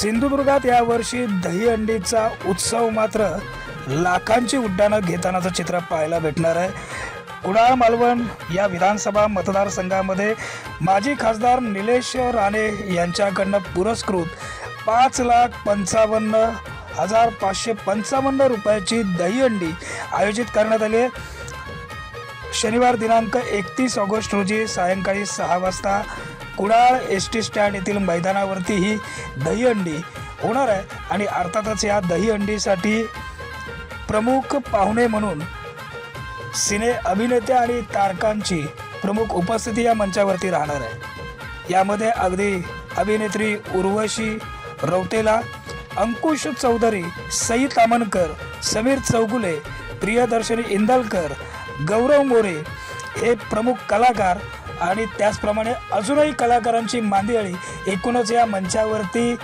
सिंधुदुर्गात यावर्षी दहीहंडीचा उत्सव मात्र लाखांची उड्डाणं घेतानाचं चित्र पाहायला भेटणार आहे. कुडाळ मालवण या विधानसभा मतदारसंघामध्ये माजी खासदार निलेश राणे यांच्याकडनं पुरस्कृत पाच लाख पंचावन्न हजार पाचशे पंचावन्न रुपयाची दहीहंडी आयोजित करण्यात आली आहे. शनिवार दिनांक एकतीस ऑगस्ट रोजी सायंकाळी सहा वाजता कुडाळ एस टी स्टँड येथील मैदानावरती ही दहीहंडी होणार आहे आणि अर्थातच या दहीहंडीसाठी प्रमुख पाहुणे म्हणून सिने अभिनेते आणि तारकांची प्रमुख उपस्थिती या मंचावरती राहणार आहे. यामध्ये अगदी अभिनेत्री उर्वशी रौतेला अंकुश चौधरी सई तामणकर समीर चौगुले प्रियदर्शनी इंदलकर गौरव मोरे हे प्रमुख कलाकार आणि त्याचप्रमाणे अजूनही कलाकारांची मांदियाळी एकूणच या मंचावरती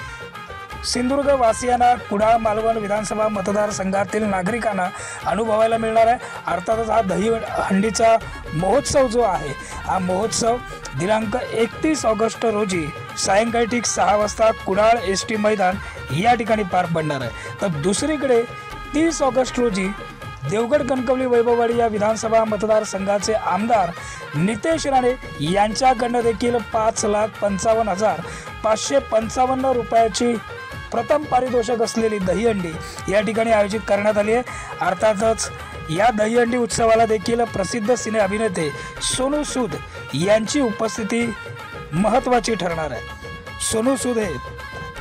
सिंधुदुर्ग वासियांना कुडाळ मालवण विधानसभा मतदारसंघातील नागरिकांना अनुभवायला मिळणार आहे. अर्थातच हा दही हंडीचा महोत्सव जो आहे हा महोत्सव दिनांक एकतीस ऑगस्ट रोजी सायंकाळी ठीक सहा वाजता कुडाळ एस टी मैदान या ठिकाणी पार पडणार आहे. तर दुसरीकडे तीस ऑगस्ट रोजी देवगड कणकवली वैभववाडी या विधानसभा मतदारसंघाचे आमदार नितेश राणे यांच्याकडनं देखील पाच लाख पंचावन्न हजार पाचशे पंचावन्न रुपयाची प्रथम पारितोषक असलेली दहीहंडी या ठिकाणी आयोजित करण्यात आली आहे. अर्थातच या दहीहंडी उत्सवाला देखील प्रसिद्ध सिने अभिनेते सोनू सूद यांची उपस्थिती महत्त्वाची ठरणार आहे. सोनू सूद हे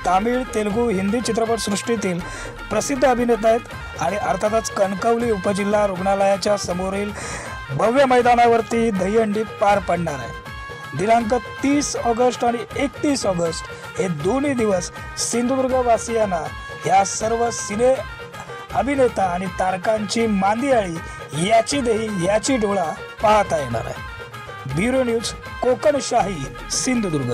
तामिळ तेलुगू हिंदी चित्रपटसृष्टीतील प्रसिद्ध अभिनेता आहेत आणि अर्थातच कणकवली उपजिल्हा रुग्णालयाच्या समोरील भव्य मैदानावरती दहीहंडी पार पडणार आहे. दिनांक तीस ऑगस्ट आणि एकतीस ऑगस्ट हे दोन्ही दिवस सिंधुदुर्गवासियांना या सर्व सिने अभिनेता आणि तारकांची मांदियाळी याची दही याची डोळा पाहता येणार आहे. Bureau news Kokanshahi Sindhudurg.